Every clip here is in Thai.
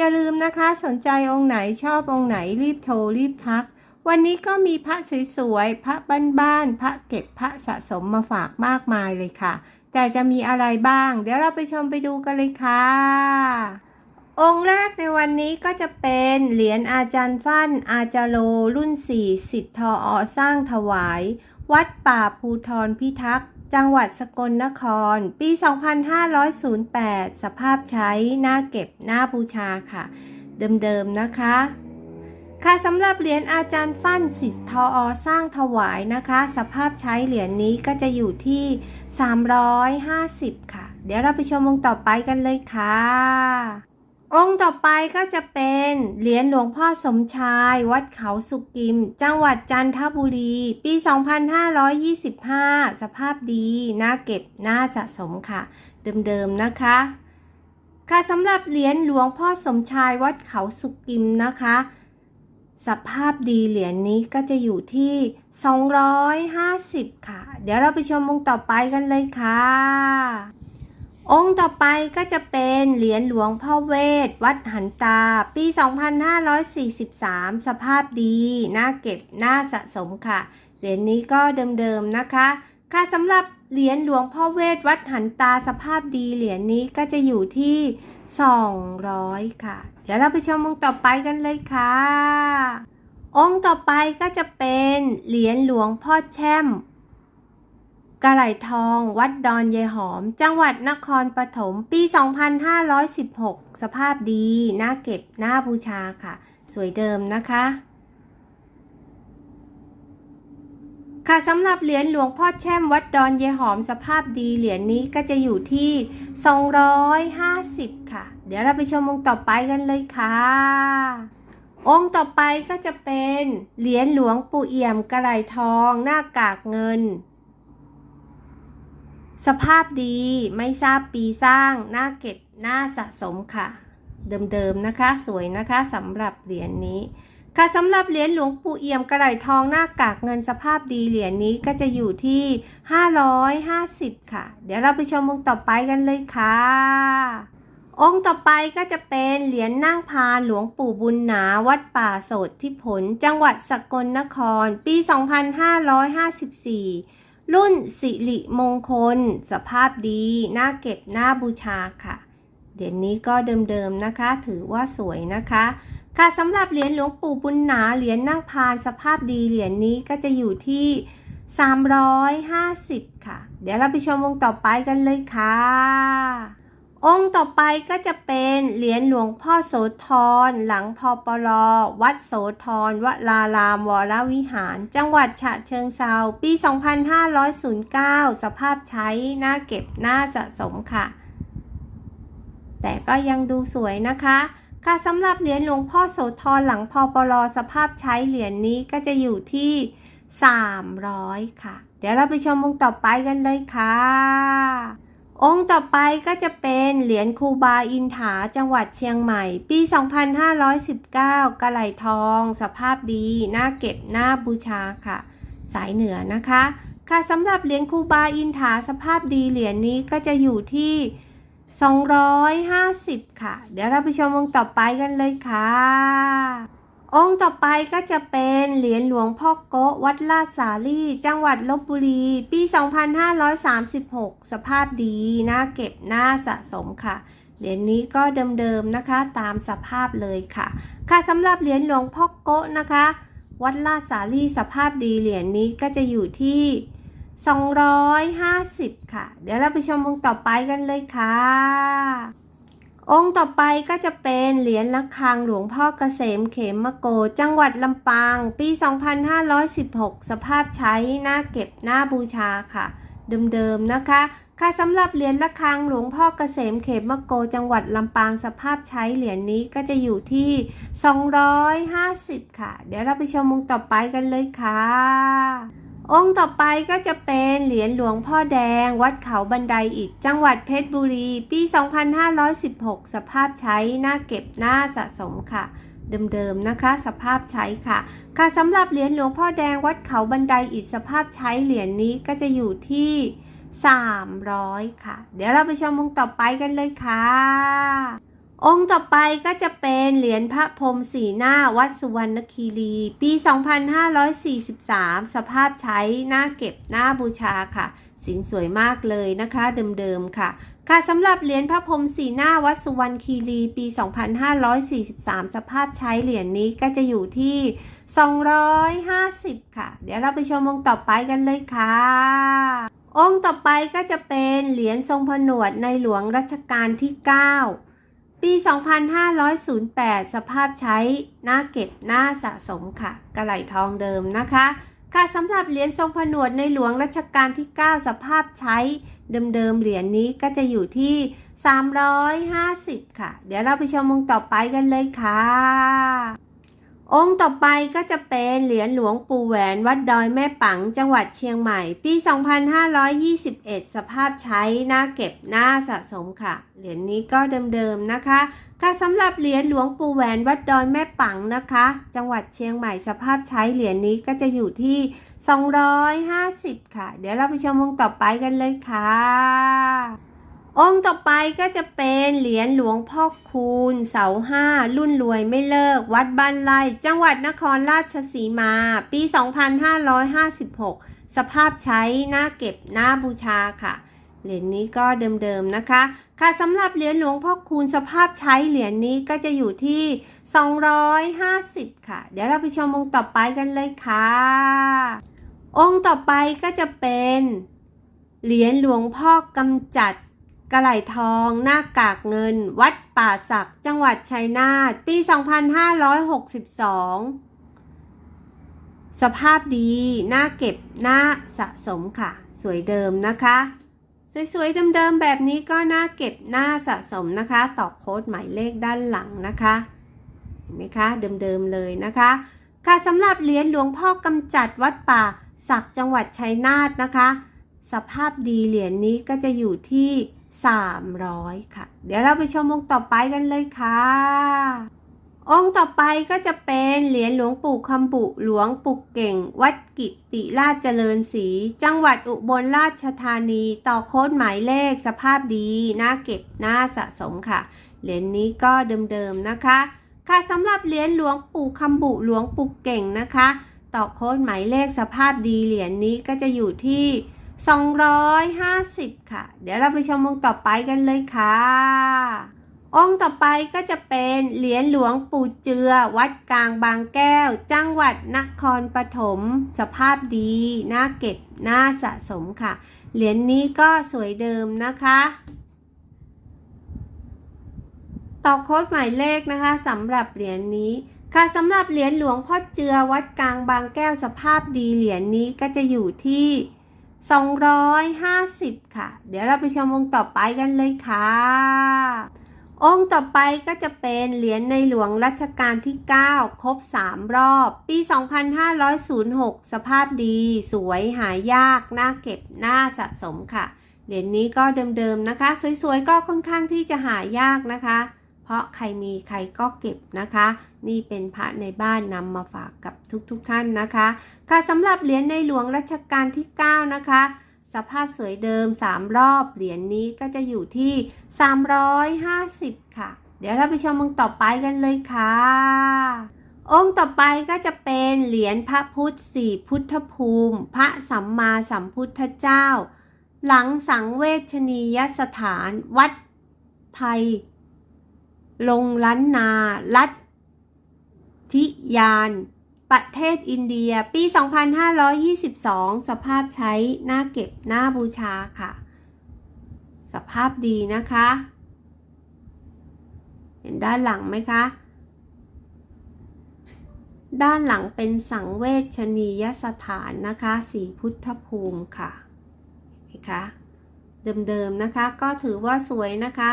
อย่าลืมนะคะสนใจองค์ไหนชอบองค์ไหนรีบโทรรีบทัก วันนี้ก็มีพระสวยๆ พระบ้านๆ พระเก็บพระสะสมมาฝากมากมายเลยค่ะ แต่จะมีอะไรบ้าง เดี๋ยวเราไปชมไปดูกันเลยค่ะ องค์แรกในวันนี้ก็จะเป็นเหรียญอาจารย์ฟั่นอาจารโลรุ่น 4 สิทธ์ทออสร้างถวาย วัดป่าภูทรพิทักษ์ จังหวัดสกลนคร ปี 2508 สภาพใช้หน้าเก็บหน้าบูชาค่ะ เดิมๆนะคะ ค่ะสำหรับเหรียญอาจารย์ฟั่นสิทธออสร้างถวายนะคะ สภาพใช้เหรียญนี้ก็จะอยู่ที่ 350 ค่ะ เดี๋ยวเราไปชมองต่อไปกันเลยค่ะ องค์ต่อไปก็จะเป็นเหรียญหลวงพ่อสมชาย วัดเขาสุกิม จังหวัดจันทบุรี ปี 2525 สภาพดีน่าเก็บน่าสะสมค่ะ เดิมๆนะคะ ค่ะสำหรับเหรียญหลวงพ่อสมชายวัดเขาสุกิมนะคะ สภาพดีเหรียญนี้ก็จะอยู่ที่ 250 ค่ะ เดี๋ยวเราไปชมองค์ต่อไปกันเลยค่ะ องค์ต่อไปก็จะเป็นเหรียญหลวงพ่อเวท วัดหันตา ปี 2543 สภาพดีน่าเก็บน่าสะสมค่ะ เหรียญนี้ก็เดิมๆนะคะ ค่ะสำหรับเหรียญหลวงพ่อเวท วัดหันตาสภาพดีเหรียญนี้ก็จะอยู่ที่ 200 ค่ะ เดี๋ยวเราไปชมองค์ต่อไปกันเลยค่ะ องค์ต่อไปก็จะเป็นเหรียญหลวงพ่อแช่ม กระไหลทอง วัดดอนยายหอม จังหวัดนครปฐม ปี 2516 สภาพดี น่าเก็บ น่าบูชาค่ะ สวยเดิมนะคะ ค่ะสำหรับเหรียญหลวงพ่อแช่มวัดดอนยายหอม สภาพดี เหรียญนี้ก็จะอยู่ที่ 250 ค่ะ เดี๋ยวเราไปชมองค์ต่อไปกันเลยค่ะ องค์ต่อไปก็จะเป็นเหรียญหลวงปู่เอี่ยมกระไหลทอง หน้ากากเงิน สภาพดีไม่ทราบปีสร้างหน้าเก็บหน้าสะสมค่ะ เดิมๆนะคะ สวยนะคะสำหรับเหรียญนี้ ค่ะสำหรับเหรียญหลวงปู่เอี่ยมกระไหลทองหน้ากากเงินสภาพดีเหรียญนี้ก็จะอยู่ที่ 550 ค่ะ เดี๋ยวเราไปชมองค์ต่อไปกันเลยค่ะ องค์ต่อไปก็จะเป็นเหรียญนั่งพานหลวงปู่บุญหนาวัดป่าโสดที่ผล จังหวัดสกลนคร ปี 2554 รุ่นสิริมงคล สภาพดีน่าเก็บน่าบูชาค่ะ เหรียญนี้ก็เดิมๆนะคะ ถือว่าสวยนะคะ ค่ะสำหรับเหรียญหลวงปู่บุญหนาเหรียญนั่งพานสภาพดีเหรียญนี้ก็จะอยู่ที่ 350 ค่ะ เดี๋ยวเราไปชมองต่อไปกันเลยค่ะ องค์ต่อไปก็จะเป็นเหรียญหลวงพ่อโสธรหลังพอปลอวัดโสธรวลารามวรวิหาร จังหวัดฉะเชิงเซาปี 2509 สภาพใช้หน้าเก็บหน้าสะสมค่ะ แต่ก็ยังดูสวยนะคะค่ะสำหรับเหรียญหลวงพ่อโสธรหลังพอปลอสภาพใช้เหรียญนี้ก็จะอยู่ที่ 300 ค่ะ เดี๋ยวเราไปชมองค์ต่อไปกันเลยค่ะ องค์ต่อไปก็จะเป็นเหรียญคูบาอินถาจังหวัดเชียงใหม่ ปี 2519 กระไหลทอง สภาพดี น่าเก็บน่าบูชาค่ะ สายเหนือนะคะ ค่ะสำหรับเหรียญคูบาอินถาสภาพดีเหรียญนี้ก็จะอยู่ที่ 250 ค่ะ เดี๋ยวเราไปชมองค์ต่อไปกันเลยค่ะ องค์ต่อไปก็จะเป็นเหรียญหลวงพ่อโกะวัดลาดสาลีจังหวัดลบบุรี ปี 2536 สภาพดีน่าเก็บน่าสะสมค่ะ เหรียญนี้ก็เดิมๆนะคะตามสภาพเลยค่ะ ค่ะสำหรับเหรียญหลวงพ่อโกะนะคะ วัดลาดสาลีสภาพดีเหรียญนี้ก็จะอยู่ที่ 250 ค่ะ เดี๋ยวเราไปชมองค์ต่อไปกันเลยค่ะ องค์ต่อไปก็จะเป็นเหรียญระฆังหลวงพ่อเกษมเขมโก จังหวัดลำปาง ปี 2516 สภาพใช้หน่าเก็บหน่าบูชาค่ะ เดิมๆนะคะ ค่ะสำหรับเหรียญระฆังหลวงพ่อเกษมเขมมะโก จังหวัดลำปางสภาพใช้เหรียญนี้ก็จะอยู่ที่ 250 ค่ะ เดี๋ยวเราไปชมองค์ต่อไปกันเลยค่ะ องค์ต่อไปก็จะเป็นเหรียญหลวงพ่อแดง วัดเขาบันไดอิฐจังหวัดเพชรบุรี ปี 2516 สภาพใช้หน้าเก็บหน้าสะสมค่ะ เดิมๆนะคะ สภาพใช้ค่ะ ค่ะสำหรับเหรียญหลวงพ่อแดงวัดเขาบันไดอิฐสภาพใช้เหรียญนี้ก็จะอยู่ที่ 300 ค่ะ เดี๋ยวเราไปชมองค์ต่อไปกันเลยค่ะ องค์ต่อไปก็จะเป็นเหรียญพระพรหมสีหน้าวัดสุวรรณคีรี ปี 2543 สภาพใช้หน้าเก็บหน้าบูชาค่ะ สินสวยมากเลยนะคะเดิมๆค่ะ ค่ะสำหรับเหรียญพระพรหมสีหน้าวัดสุวรรณคีรี ปี 2543 สภาพใช้เหรียญนี้ก็จะอยู่ที่ 250 ค่ะ เดี๋ยวเราไปชมองค์ต่อไปกันเลยค่ะองค์ต่อไปก็จะเป็นเหรียญทรงผนวดในหลวงรัชกาลที่ 9 ปี 2508 สภาพใช้หน้าเก็บหน้าสะสมค่ะ กระไหลทองเดิมนะคะ ค่ะสำหรับเหรียญทรงผนวดในหลวงรัชกาลที่ 9 สภาพใช้เดิมๆ เหรียญนี้ก็จะอยู่ที่ 350 ค่ะ เดี๋ยวเราไปชมองต่อไปกันเลยค่ะ องค์ต่อไปก็จะเป็นเหรียญหลวงปู่แหวนวัดดอยแม่ปังจังหวัดเชียงใหม่ ปี 2521 สภาพใช้หน้าเก็บหน้าสะสมค่ะ เหรียญนี้ก็เดิมๆนะคะค่ะสำหรับเหรียญหลวงปู่แหวนวัดดอยแม่ปังนะคะ จังหวัดเชียงใหม่สภาพใช้เหรียญนี้ก็จะอยู่ที่ 250 ค่ะ เดี๋ยวเราไปชมองค์ต่อไปกันเลยค่ะ องค์ต่อไปก็จะเป็นเหรียญหลวงพ่อคูณ เสาห้ารุ่นรวยไม่เลิก วัดบ้านไร่จังหวัดนครราชสีมา ปี 2556 สภาพใช้หน้าเก็บหน้าบูชาค่ะ เหรียญนี้ก็เดิมๆนะคะ ค่ะสำหรับเหรียญหลวงพ่อคูณสภาพใช้เหรียญนี้ก็จะอยู่ที่ 250 ค่ะ เดี๋ยวเราไปชมองค์ต่อไปกันเลยค่ะ องค์ต่อไปก็จะเป็นเหรียญหลวงพ่อกำจัด กระไหลทอง หน้ากากเงิน วัดป่าศัก จังหวัดชัยนาทปี 2562 สภาพดี หน้าเก็บ หน้าสะสมค่ะ สวยเดิมนะคะ สวยๆ เดิมๆ แบบนี้ก็หน้าเก็บ หน้าสะสมนะคะตอกโค้ดหมายเลขด้านหลังนะคะ เห็นไหมคะ เดิมๆ เลยนะคะ ค่ะสำหรับเหรียญหลวงพ่อกำจัดวัดป่าศัก จังหวัดชัยนาทนะคะ สภาพดีเหรียญนี้ก็จะอยู่ที่ 300 ค่ะ เดี๋ยวเราไปชมองค์ต่อไปกันเลยค่ะ องค์ต่อไปก็จะเป็นเหรียญหลวงปู่คำบุหลวงปู่เก่ง วัดกิติราชเจริญศรีจังหวัดอุบลราชธานีต่อโค้ดหมายเลขสภาพดีน้าเก็บน้าสะสมค่ะ เหรียญนี้ก็เดิมๆนะคะ ค่ะสำหรับเหรียญหลวงปู่คำบุหลวงปู่เก่งนะคะ ต่อโค้ดหมายเลขสภาพดีเหรียญนี้ก็จะอยู่ที่ 250 ค่ะ เดี๋ยวเราไปชมองค์ต่อไปกันเลยค่ะ องค์ต่อไปก็จะเป็นเหรียญหลวงปู่เจือ วัดกลางบางแก้ว จังหวัดนครปฐมสภาพดีหน้าเก็บหน้าสะสมค่ะ เหรียญนี้ก็สวยเดิมนะคะต่อโค้ดหมายเลขนะคะสำหรับเหรียญนี้ค่ะสำหรับเหรียญหลวงพ่อเจือวัดกลางบางแก้วสภาพดีเหรียญนี้ก็จะอยู่ที่ 250 ค่ะ เดี๋ยวเราไปชมองต่อไปกันเลยค่ะ องค์ต่อไปก็จะเป็นเหรียญในหลวงรัชกาลที่ 9 ครบ 3 รอบ ปี 2506 สภาพดี สวยหายากน่าเก็บน่าสะสมค่ะ เหรียญนี้ก็เดิมๆนะคะ สวยๆ ก็ค่อนข้างที่จะหายากนะคะ เพราะใครมีใครก็เก็บนะคะ นี่เป็นพระในบ้านนำมาฝากกับทุกๆทท่านนะคะ ค่ะสำหรับเหรียญในหลวงรัชกาลที่ 9 นะคะ สภาพสวยเดิม 3 รอบเหรียญนี้ก็จะอยู่ที่ 350 ค่ะ เดี๋ยวเราไปชมองค์ต่อไปกันเลยค่ะ องค์ต่อไปก็จะเป็นเหรียญพระพุทธสี่พุทธภูมิ พระสัมมาสัมพุทธเจ้า หลังสังเวชนียสถานวัดไทย ลงล้านนา ลัดทิยาน ประเทศอินเดีย ปี 2522 สภาพใช้หน้าเก็บหน้าบูชาค่ะ สภาพดีนะคะ เห็นด้านหลังไหมคะ ด้านหลังเป็นสังเวชนียสถานนะคะ สีพุทธภูมิค่ะ เห็นไหมคะ เดิมๆนะคะ ก็ถือว่าสวยนะคะ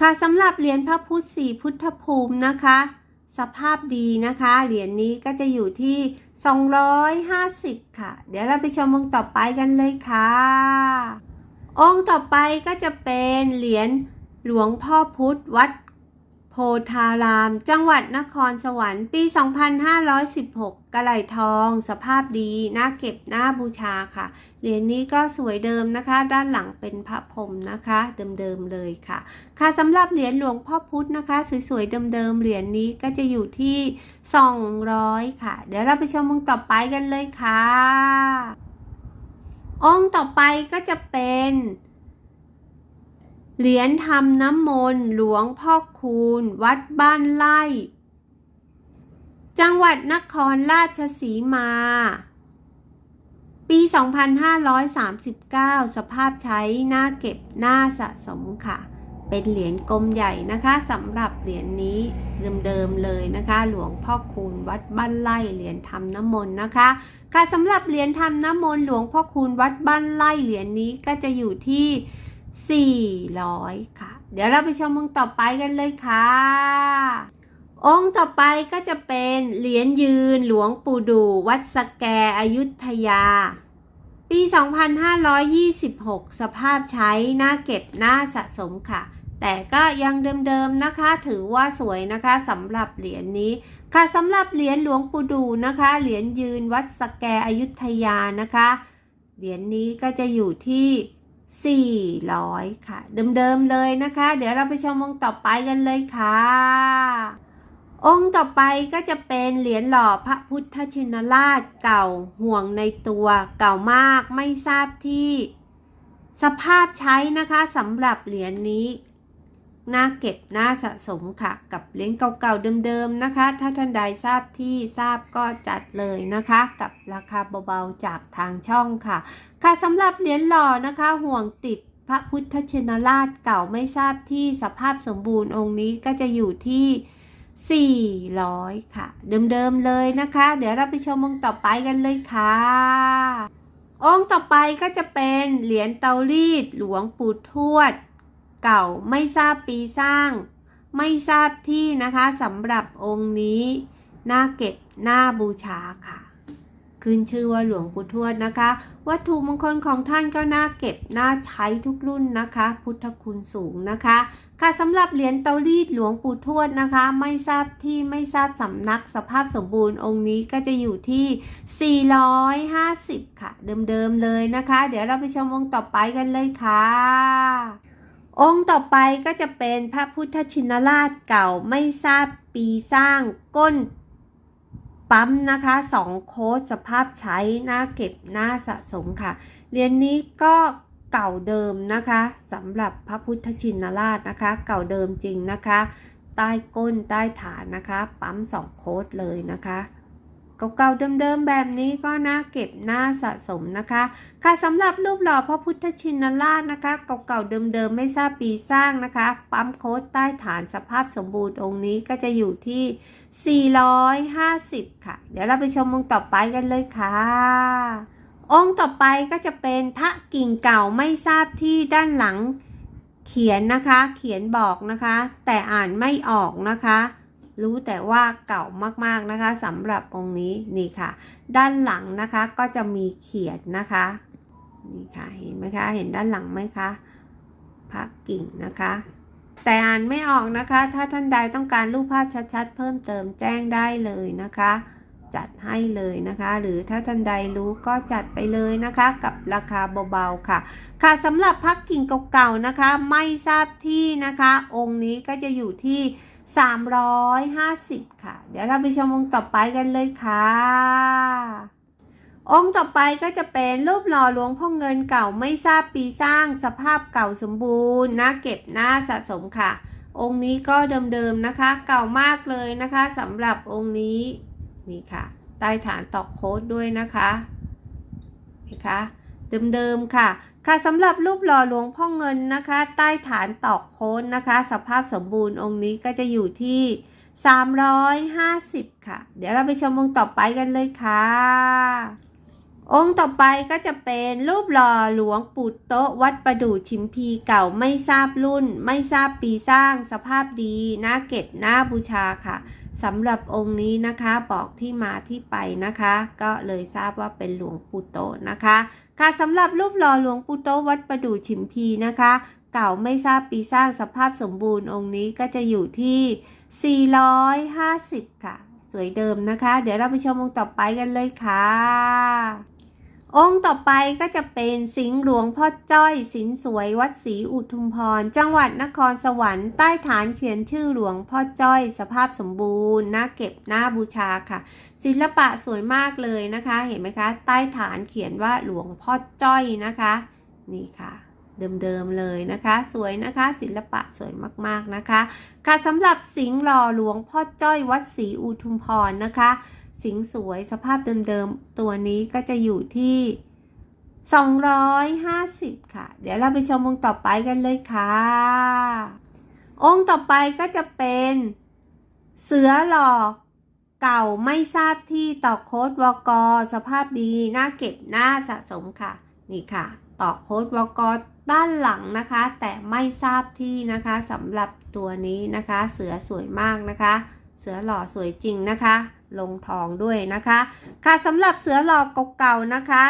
ค่ะสำหรับเหรียญพระพุทธสีพุทธภูมินะคะ สภาพดีนะคะ เหรียญนี้ก็จะอยู่ที่ 250 ค่ะ เดี๋ยวเราไปชมองค์ต่อไปกันเลยค่ะ องค์ต่อไปก็จะเป็นเหรียญหลวงพ่อพุธวัด พธาราม จังหวัดนครสวรรค์ ปี 2516 กระไหลทอง สภาพดีน่าเก็บน่าบูชาค่ะ เหรียญนี้ก็สวยเดิมนะคะ ด้านหลังเป็นพระพรมนะคะ เดิมๆเลยค่ะ ค่ะสำหรับเหรียญหลวงพ่อพุธนะคะ สวยๆเดิมๆเหรียญนี้ก็จะอยู่ที่ 200 ค่ะ เดี๋ยวเราไปชมองค์ต่อไปกันเลยค่ะ องค์ต่อไปก็จะเป็น เหรียญทำน้ำมนต์หลวงพ่อคูณ วัดบ้านไร่จังหวัดนครราชสีมา ปี 2539 สภาพใช้หน้าเก็บหน้าสะสมค่ะ เป็นเหรียญกลมใหญ่นะคะสำหรับเหรียญนี้เดิมๆเลยนะคะ หลวงพ่อคูณวัดบ้านไร่เหรียญทำน้ำมนต์นะคะ ค่ะสำหรับเหรียญทำน้ำมนต์หลวงพ่อคูณวัดบ้านไร่เหรียญนี้ก็จะอยู่ที่ 400 ค่ะ เดี๋ยวเราไปชมองค์ต่อไปกันเลยค่ะ องค์ต่อไปก็จะเป็นเหรียญยืนหลวงปู่ดู วัดสแกอยุธยา ปี 2526 สภาพใช้หน้าเก็บหน้าสะสมค่ะ แต่ก็ยังเดิมๆนะคะ ถือว่าสวยนะคะสำหรับเหรียญนี้ค่ะสำหรับเหรียญหลวงปู่ดูนะคะ เหรียญยืนวัดสแกอยุธยานะคะ เหรียญนี้ก็จะอยู่ที่ 400 ค่ะ เดิมๆเลยนะคะ เดี๋ยวเราไปชมองค์ต่อไปกันเลยค่ะ องค์ต่อไปก็จะเป็นเหรียญหล่อพระพุทธชินราชเก่าห่วงในตัวเก่ามากไม่ทราบที่ สภาพใช้นะคะสำหรับเหรียญนี้ น่าเก็บน่าสะสมค่ะ กับเหรียญเก่าๆเดิมๆนะคะ ถ้าท่านใดทราบที่ทราบก็จัดเลยนะคะ กับราคาเบาๆจากทางช่องค่ะ ค่ะสำหรับเหรียญหล่อนะคะ ห่วงติดพระพุทธชินราชเก่าไม่ทราบที่สภาพสมบูรณ์องค์นี้ก็จะอยู่ที่ 400 ค่ะ เดิมๆเลยนะคะ เดี๋ยวเราไปชมองค์ต่อไปกันเลยค่ะองค์ต่อไปก็จะเป็นเหรียญเตารีดหลวงปู่ทวด เก่าไม่ทราบปีสร้าง ไม่ทราบที่นะคะสำหรับองค์นี้น่าเก็บน่าบูชาค่ะ ขึ้นชื่อว่าหลวงปู่ทวดนะคะ วัตถุมงคลของท่านก็น่าเก็บน่าใช้ทุกรุ่นนะคะ พุทธคุณสูงนะคะ ค่ะสำหรับเหรียญเตารีดหลวงปู่ทวดนะคะ ไม่ทราบที่ไม่ทราบสำนักสภาพสมบูรณ์องค์นี้ก็จะอยู่ที่ 450 ค่ะ เดิมๆเลยนะคะ เดี๋ยวเราไปชมองค์ต่อไปกันเลยค่ะ องค์ต่อไปก็จะเป็นพระพุทธชินราชเก่าไม่ทราบปีสร้างก้นปั๊มนะคะสองโค้ดสภาพใช้หน้าเก็บหน้าสะสมค่ะเหรียญนนี้ก็เก่าเดิมนะคะสำหรับพระพุทธชินราชนะคะ เก่าเดิมจริงนะคะ ใต้ก้นใต้ฐานนะคะ ปั๊มสองโค้ดเลยนะคะ เก่าๆเดิมๆแบบนี้ก็น่าเก็บน่าสะสมนะคะ ค่ะสำหรับรูปหล่อพระพุทธชินราชนะคะเก่าๆเดิมๆไม่ทราบปีสร้างนะคะ ปั๊มโค้ดใต้ฐานสภาพสมบูรณ์องค์นี้ก็จะอยู่ที่ 450 ค่ะ เดี๋ยวเราไปชมองค์ต่อไปกันเลยค่ะองค์ต่อไปก็จะเป็นพระกิ่งเก่าไม่ทราบที่ด้านหลังเขียนนะคะ เขียนบอกนะคะ แต่อ่านไม่ออกนะคะ รู้แต่ว่าเก่ามากๆนะคะสำหรับองค์นี้นี่ค่ะ ด้านหลังนะคะก็จะมีเขียนนะคะนี่ค่ะเห็นไหมคะเห็นด้านหลังไหมคะพระกิ่งนะคะ แต่อ่านไม่ออกนะคะ ถ้าท่านใดต้องการรูปภาพชัดๆ เพิ่มเติมแจ้งได้เลยนะคะ จัดให้เลยนะคะ หรือถ้าท่านใดรู้ก็จัดไปเลยนะคะ กับราคาเบาๆค่ะ ค่ะสำหรับพักกิ่งเก่าๆนะคะ ไม่ทราบที่นะคะ องค์นี้ก็จะอยู่ที่ 350 ค่ะ เดี๋ยวเราไปชมองค์ต่อไปกันเลยค่ะ องค์ต่อไปก็จะเป็นรูปหล่อหลวงพ่อเงินเก่าไม่ทราบปีสร้างสภาพเก่าสมบูรณ์น่าเก็บน่าสะสมค่ะ องค์นี้ก็เดิมๆนะคะ เก่ามากเลยนะคะสำหรับองค์นี้นี่ค่ะ ใต้ฐานตอกโค้ดด้วยนะคะนะคะ เดิมๆค่ะ ค่ะสำหรับรูปหล่อหลวงพ่อเงินนะคะ ใต้ฐานตอกโค้ดนะคะ สภาพสมบูรณ์องค์นี้ก็จะอยู่ที่ 350 ค่ะ เดี๋ยวเราไปชมองค์ต่อไปกันเลยค่ะ องค์ต่อไปก็จะเป็นรูปหล่อหลวงปู่โต๊ะวัดประดู่ชิมพีเก่าไม่ทราบรุ่น ไม่ทราบปีสร้างสภาพดีน่าเก็บน่าบูชาค่ะสำหรับองค์นี้นะคะบอกที่มาที่ไปนะคะ ก็เลยทราบว่าเป็นหลวงปู่โตนะคะ ค่ะสำหรับรูปหล่อหลวงปู่โตวัดประดู่ชิมพีนะคะ เก่าไม่ทราบปีสร้างสภาพสมบูรณ์องค์นี้ก็จะอยู่ที่ 450 ค่ะ สวยเดิมนะคะ เดี๋ยวเราไปชมองค์ต่อไปกันเลยค่ะ องค์ต่อไปก็จะเป็นสิงห์หลวงพ่อจ้อยสินสวยวัดศรีอุทุมพร จังหวัดนครสวรรค์ใต้ฐานเขียนชื่อหลวงพ่อจ้อยสภาพสมบูรณ์น่าเก็บน่าบูชาค่ะ ศิลปะสวยมากเลยนะคะ เห็นไหมคะ ใต้ฐานเขียนว่าหลวงพ่อจ้อยนะคะ นี่ค่ะเดิมๆเลยนะคะ สวยนะคะ ศิลปะสวยมากๆนะคะ ค่ะสำหรับสิงห์หล่อหลวงพ่อจ้อยวัดศรีอุทุมพรนะคะ สิงสวยสภาพเดิมๆ ตัวนี้ก็จะอยู่ที่ 250 ค่ะ เดี๋ยวเราไปชมองค์ต่อไปกันเลยค่ะ องค์ต่อไปก็จะเป็นเสือหล่อเก่าไม่ทราบที่ต่อโค้ดวกสภาพดีน่าเก็บน่าสะสมค่ะ นี่ค่ะต่อโค้ดวกด้านหลังนะคะ แต่ไม่ทราบที่นะคะสำหรับตัวนี้นะคะ เสือสวยมากนะคะ เสือหล่อสวยจริงนะคะ ลงทองด้วยนะคะ ค่ะสำหรับเสือหล่อเก่าๆนะคะ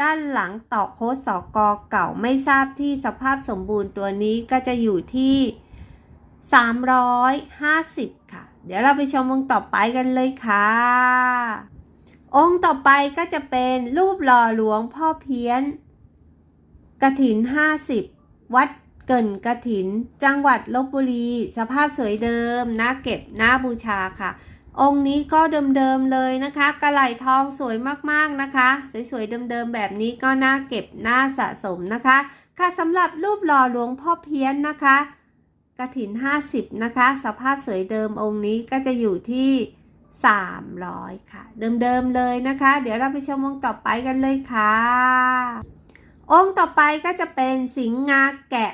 ด้านหลังต่อโค้ดสอกอเก่าไม่ทราบที่สภาพสมบูรณ์ตัวนี้ก็จะอยู่ที่ 350 ค่ะ เดี๋ยวเราไปชมองค์ต่อไปกันเลยค่ะ องค์ต่อไปก็จะเป็นรูปหล่อหลวงพ่อเพี้ยนกระถิน 50 วัดเกินกระถิน จังหวัดลบบุรี สภาพสวยเดิมน่าเก็บน่าบูชาค่ะ องค์นี้ก็เดิมๆเลยนะคะกระไหลทองสวยมากๆนะคะ สวยๆเดิมๆแบบนี้ก็น่าเก็บน่าสะสมนะคะ ค่ะสำหรับรูปหล่อหลวงพ่อเพี้ยนนะคะกระถิน 50 นะคะ สภาพสวยเดิมองค์นี้ก็จะอยู่ที่ 300 ค่ะ เดิมๆเลยนะคะ เดี๋ยวเราไปชมองค์ต่อไปกันเลยค่ะ องค์ต่อไปก็จะเป็นสิงห์งาแกะ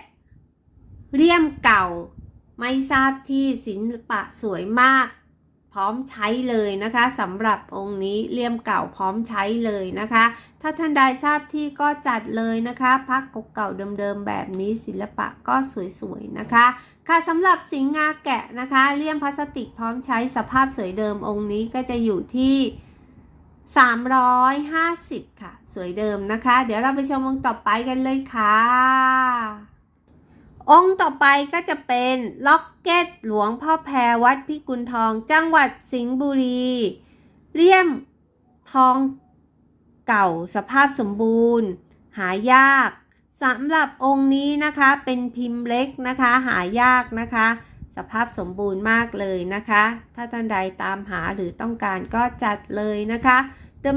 เลี่ยมเก่า ไม่ทราบที่ศิลปะสวยมาก พร้อมใช้เลยนะคะสำหรับองค์นี้เลี่ยมเก่าพร้อมใช้เลยนะคะ ถ้าท่านใดทราบที่ก็จัดเลยนะคะพักเก่าเดิมๆแบบนี้ศิลปะก็สวยๆนะคะ ค่ะสำหรับสิงห์งาแกะนะคะ เลี่ยมพลาสติกพร้อมใช้สภาพสวยเดิมองค์นี้ก็จะอยู่ที่ 350 ค่ะ สวยเดิมนะคะ เดี๋ยวเราไปชมองค์ต่อไปกันเลยค่ะ องค์ต่อไปก็จะเป็นล็อกเก็ตหลวงพ่อแพรวัดพิกุลทอง จังหวัดสิงห์บุรีเลี่ยมทองเก่าสภาพสมบูรณ์ หายากสำหรับองค์นี้นะคะ เป็นพิมพ์เล็กนะคะ หายากนะคะ สภาพสมบูรณ์มากเลยนะคะ ถ้าท่านใดตามหาหรือต้องการก็จัดเลยนะคะ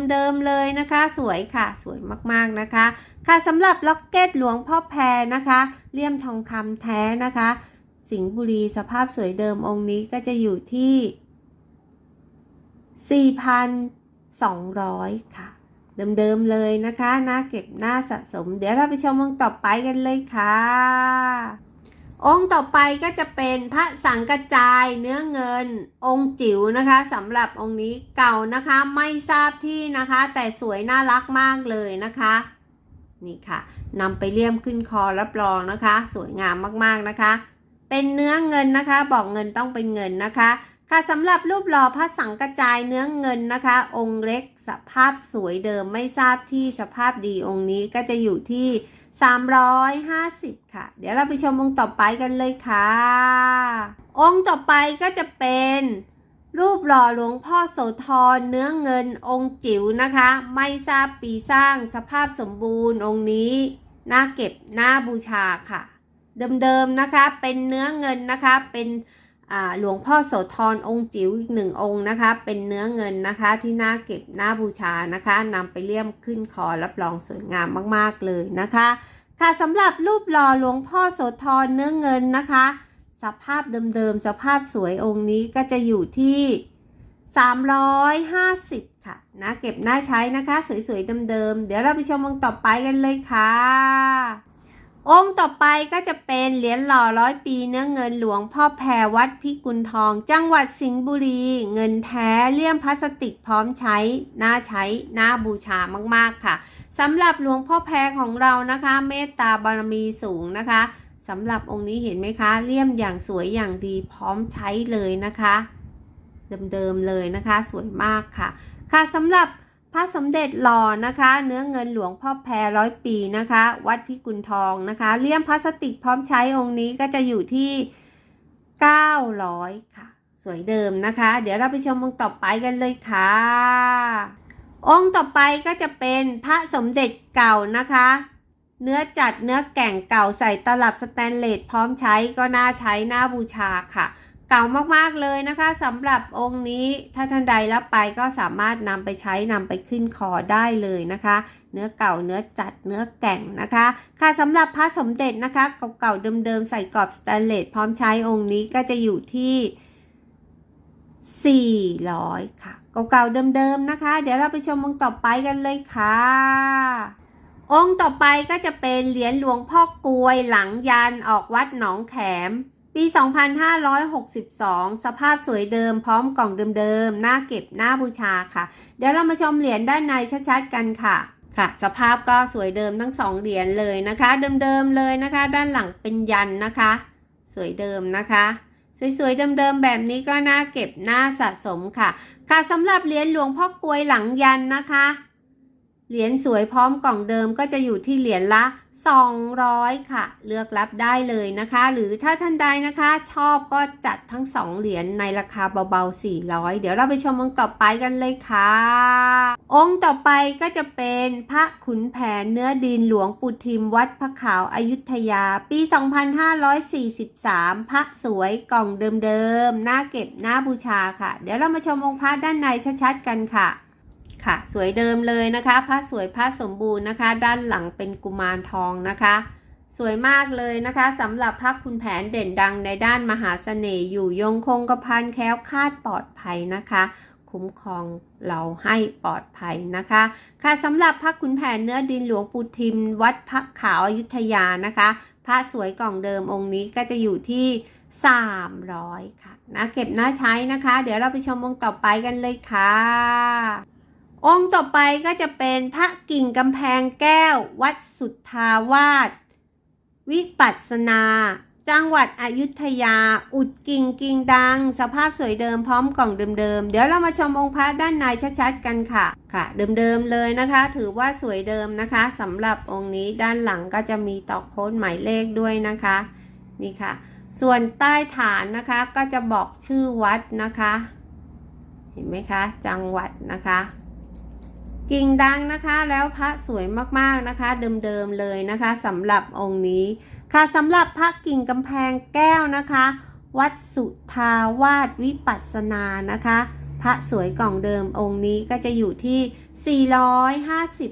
เดิมๆเลยนะคะ สวยค่ะ สวยมากๆนะคะ ค่ะสำหรับล็อกเก็ตหลวงพ่อแพรนะคะ เลี่ยมทองคำแท้นะคะ สิงห์บุรีสภาพสวยเดิมองค์นี้ก็จะอยู่ที่ 4,200 ค่ะ เดิมๆเลยนะคะน่าเก็บน่าสะสม เดี๋ยวเราไปชมองค์ต่อไปกันเลยค่ะ องค์ต่อไปก็จะเป็นพระสังกระจายเนื้อเงิน องค์จิ๋วนะคะสำหรับองค์นี้เก่านะคะไม่ทราบที่นะคะ แต่สวยน่ารักมากเลยนะคะ นี่ค่ะนำไปเลี่ยมขึ้นคอรับรองนะคะ สวยงามมากๆนะคะ เป็นเนื้อเงินนะคะ บอกเงินต้องเป็นเงินนะคะ ค่ะสำหรับรูปหล่อพระสังกระจายเนื้อเงินนะคะ องค์เล็กสภาพสวยเดิมไม่ทราบที่สภาพดีองค์นี้ก็จะอยู่ที่ 350 ค่ะ เดี๋ยวเราไปชมองค์ต่อไปกันเลยค่ะ องค์ต่อไปก็จะเป็น รูปหล่อหลวงพ่อโสธรเนื้อเงินองค์จิ๋วนะคะ ไม่ทราบปีสร้างสภาพสมบูรณ์องค์นี้น่าเก็บน่าบูชาค่ะ เดิมๆนะคะเป็นเนื้อเงินนะคะเป็นหลวงพ่อโสธรองค์จิ๋วอีกหนึ่งองค์นะคะ เป็นเนื้อเงินนะคะที่น่าเก็บน่าบูชานะคะนำไปเลี่ยมขึ้นคอรับรองสวยงามมากๆเลยนะคะ ค่ะสำหรับรูปหล่อหลวงพ่อโสธรเนื้อเงินนะคะ สภาพเดิมๆ สภาพสวยองค์นี้ก็จะอยู่ที่ 350 ค่ะนะเก็บหน้าใช้นะคะ สวยๆเดิมๆเดี๋ยวเราไปชมองค์ต่อไปกันเลยค่ะ องค์ต่อไปก็จะเป็นเหรียญหล่อร้อยปีเนื้อเงินหลวงพ่อแพรวัดพิกุลทอง จังหวัดสิงห์บุรี เงินแท้เลี่ยมพลาสติกพร้อมใช้น่าใช้น่าบูชามากๆค่ะสำหรับหลวงพ่อแพรของเรานะคะ เมตตาบารมีสูงนะคะ สำหรับองค์นี้เห็นไหมคะเลี่ยมอย่างสวยอย่างดีพร้อมใช้เลยนะคะ เดิมๆเลยนะคะ สวยมากค่ะ ค่ะสำหรับพระสมเด็จหล่อนะคะ เนื้อเงินหลวงพ่อแพรร้อยปีนะคะ วัดพิกุลทองนะคะเลี่ยมพลาสติกพร้อมใช้องค์นี้ก็จะอยู่ที่ 900 ค่ะ สวยเดิมนะคะ เดี๋ยวเราไปชมองค์ต่อไปกันเลยค่ะ องค์ต่อไปก็จะเป็นพระสมเด็จเก่านะคะ เนื้อจัดเนื้อแก่งเก่าใส่ตลับสแตนเลสพร้อมใช้ก็น่าใช้น่าบูชาค่ะ เก่ามากๆเลยนะคะสำหรับองค์นี้ถ้าท่านใดรับไปก็สามารถนำไปใช้นำไปขึ้นคอได้เลยนะคะ เนื้อเก่าเนื้อจัดเนื้อแก่งนะคะ ค่ะสำหรับพระสมเด็จนะคะเก่าๆเดิมๆใส่กรอบสแตนเลสพร้อมใช้องค์นี้ก็จะอยู่ที่400 ค่ะ เก่าๆเดิมๆนะคะ เดี๋ยวเราไปชมองค์ต่อไปกันเลยค่ะ องค์ต่อไปก็จะเป็นเหรียญหลวงพ่อกลวยหลังยันออกวัดหนองแขม ปี 2562 สภาพสวยเดิมพร้อมกล่องเดิมๆหน้าเก็บหน้าบูชาค่ะ เดี๋ยวเรามาชมเหรียญด้านในชัดๆกันค่ะค่ะ สภาพก็สวยเดิมทั้งสองเหรียญเลยนะคะ เดิมๆเลยนะคะ ด้านหลังเป็นยันนะคะ สวยเดิมนะคะสวยๆเดิมๆแบบนี้ก็น่าเก็บน่าสะสมค่ะ ค่ะสำหรับเหรียญหลวงพ่อกลวยหลังยันนะคะ เหรียญสวยพร้อมกล่องเดิมก็จะอยู่ที่เหรียญละ 200 ค่ะ เลือกรับได้เลยนะคะ หรือถ้าท่านใดนะคะ ชอบก็จัดทั้ง 2 เหรียญในราคาเบาๆ 400 เดี๋ยวเราไปชมองค์ต่อไปกันเลยค่ะ องค์ต่อไปก็จะเป็นพระขุนแผนเนื้อดินหลวงปู่ทิมวัดพระขาวอายุทยา ปี 2543 พระสวยกล่องเดิมๆหน้าเก็บหน้าบูชาค่ะ เดี๋ยวเรามาชมองค์พระด้านในชัดๆกันค่ะ ค่ะ สวยเดิมเลยนะคะพระสวยพระสมบูรณ์นะคะ ด้านหลังเป็นกุมารทองนะคะ สวยมากเลยนะคะสำหรับพระคุณแผนเด่นดังในด้านมหาเสน่ห์อยู่ยงคงกระพันแค้วคาดปลอดภัยนะคะคุ้มครองเราให้ปลอดภัยนะคะ ค่ะสำหรับพระคุณแผนเนื้อดินหลวงปู่ทิม วัดพระขาวอยุธยานะคะพระสวยกล่องเดิมองค์นี้ก็จะอยู่ที่ 300 ค่ะนะเก็บหน้าใช้นะคะ เดี๋ยวเราไปชมองค์ต่อไปกันเลยค่ะ องค์ต่อไปก็จะเป็นพระกิ่งกำแพงแก้ว วัดสุทธาวาสวิปัสนา จังหวัดอยุธยา อุดกิ่งกิ่งดัง สภาพสวยเดิมพร้อมกล่องเดิมๆ เดี๋ยวเรามาชมองค์พระด้านในชัดๆกันค่ะ ค่ะ เดิมๆเลยนะคะ ถือว่าสวยเดิมนะคะสำหรับองค์นี้ด้านหลังก็จะมีตอกโค้ดหมายเลขด้วยนะคะ นี่ค่ะ ส่วนใต้ฐานนะคะก็จะบอกชื่อวัดนะคะ เห็นไหมคะ จังหวัดนะคะ กิ่งดังนะคะแล้วพระสวยมากๆนะคะเดิมๆเลยนะคะสำหรับองค์นี้ค่ะสำหรับพระกิ่งกำแพงแก้วนะคะ วัดสุทาวาสวิปัสสนานะคะ พระสวยกล่องเดิมองค์นี้ก็จะอยู่ที่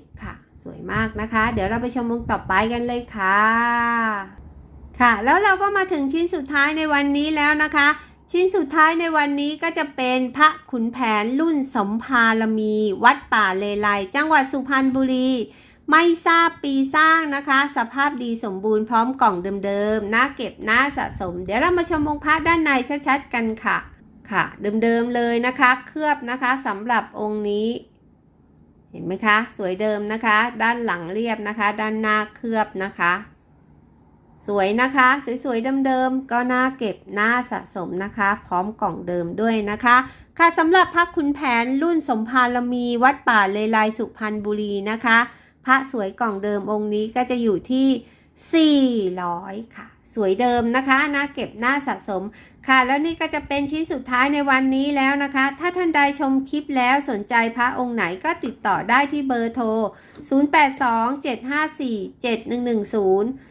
450 ค่ะ สวยมากนะคะ เดี๋ยวเราไปชมองค์ต่อไปกันเลยค่ะ ค่ะ แล้วเราก็มาถึงชิ้นสุดท้ายในวันนี้แล้วนะคะ ชิ้นสุดท้ายในวันนี้ก็จะเป็นพระขุนแผนรุ่นสมภารมี วัดป่าเลไลจังหวัดสุพรรณบุรี ไม่ทราบปีสร้างนะคะ สภาพดีสมบูรณ์พร้อมกล่องเดิมๆน่าเก็บน่าสะสม เดี๋ยวเรามาชมองค์พระด้านในชัดๆกันค่ะ ค่ะ เดิมๆเลยนะคะ เคลือบนะคะสำหรับองค์นี้ เห็นไหมคะ สวยเดิมนะคะ ด้านหลังเรียบนะคะ ด้านหน้าเคลือบนะคะ สวยนะคะ สวยๆเดิมๆก็น่าเก็บน่าสะสมนะคะ พร้อมกล่องเดิมด้วยนะคะ ค่ะสำหรับพระคุณแผนรุ่นสมภารมีวัดป่าเลไลสุพรรณบุรีนะคะ พระสวยกล่องเดิมองค์นี้ก็จะอยู่ที่ 400 ค่ะ สวยเดิมนะคะน่าเก็บน่าสะสมค่ะ แล้วนี่ก็จะเป็นชิ้นสุดท้ายในวันนี้แล้วนะคะ ถ้าท่านใดชมคลิปแล้วสนใจพระองค์ไหนก็ติดต่อได้ที่เบอร์โทร 0827547110